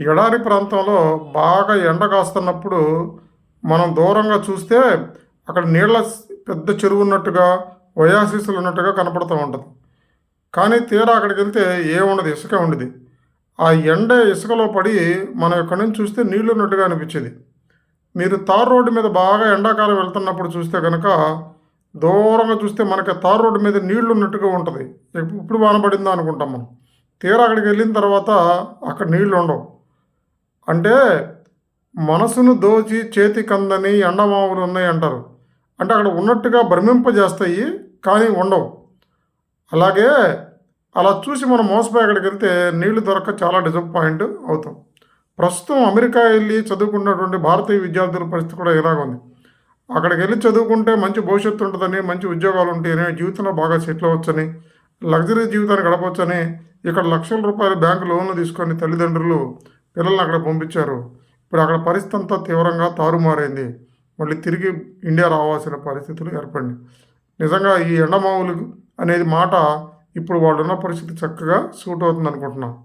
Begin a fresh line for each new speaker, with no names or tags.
ఎడారి ప్రాంతంలో బాగా ఎండ కాస్తున్నప్పుడు మనం దూరంగా చూస్తే అక్కడ నీళ్ళ పెద్ద చెరువు ఉన్నట్టుగా ఒయాసిస్లు ఉన్నట్టుగా కనపడుతూ ఉంటుంది. కానీ తీరా అక్కడికి వెళ్తే ఏముండదు ఇసుక ఉండదు. ఆ ఎండ ఇసుకలో పడి మనం ఎక్కడి నుంచి చూస్తే నీళ్ళు ఉన్నట్టుగా అనిపించేది. మీరు తార్ రోడ్డు మీద బాగా ఎండాకాలం వెళ్తున్నప్పుడు చూస్తే కనుక దూరంగా చూస్తే మనకి తార్ రోడ్డు మీద నీళ్ళు ఉన్నట్టుగా ఉంటుంది. ఇప్పుడు వాన పడిందా అనుకుంటాం మనం. తీరా అక్కడికి వెళ్ళిన తర్వాత అక్కడ నీళ్ళు ఉండవు. అంటే మనసును దోచి చేతి కందని ఎండమావులు ఉన్నాయి అంటారు. అంటే అక్కడ ఉన్నట్టుగా భ్రమింపజేస్తాయి కానీ ఉండవు. అలాగే అలా చూసి మనం మోసపోయి అక్కడికి వెళ్తే నీళ్ళు దొరక్క చాలా డిసప్పాయింట్ అవుతాం. ప్రస్తుతం అమెరికా వెళ్ళి చదువుకున్నటువంటి భారతీయ విద్యార్థుల పరిస్థితి కూడా ఇలాగుంది అక్కడికి వెళ్ళి చదువుకుంటే మంచి భవిష్యత్తు ఉంటుందని మంచి ఉద్యోగాలు ఉంటాయని జీవితంలో బాగా సెటిల్ అవ్వచ్చని లగ్జరీ జీవితాన్ని గడపవచ్చని ఇక్కడ లక్షల రూపాయల బ్యాంకు లోన్లు తీసుకొని తల్లిదండ్రులు పిల్లల్ని అక్కడ పంపించారు. ఇప్పుడు అక్కడ పరిస్థితి అంతా తీవ్రంగా తారుమారైంది. మళ్ళీ తిరిగి ఇండియా రావాల్సిన పరిస్థితులు ఏర్పడింది నిజంగా ఈ ఎండమావులు అనేది మాట ఇప్పుడు వాళ్ళు ఉన్న పరిస్థితి చక్కగా సూట్ అవుతుంది అనుకుంటున్నాను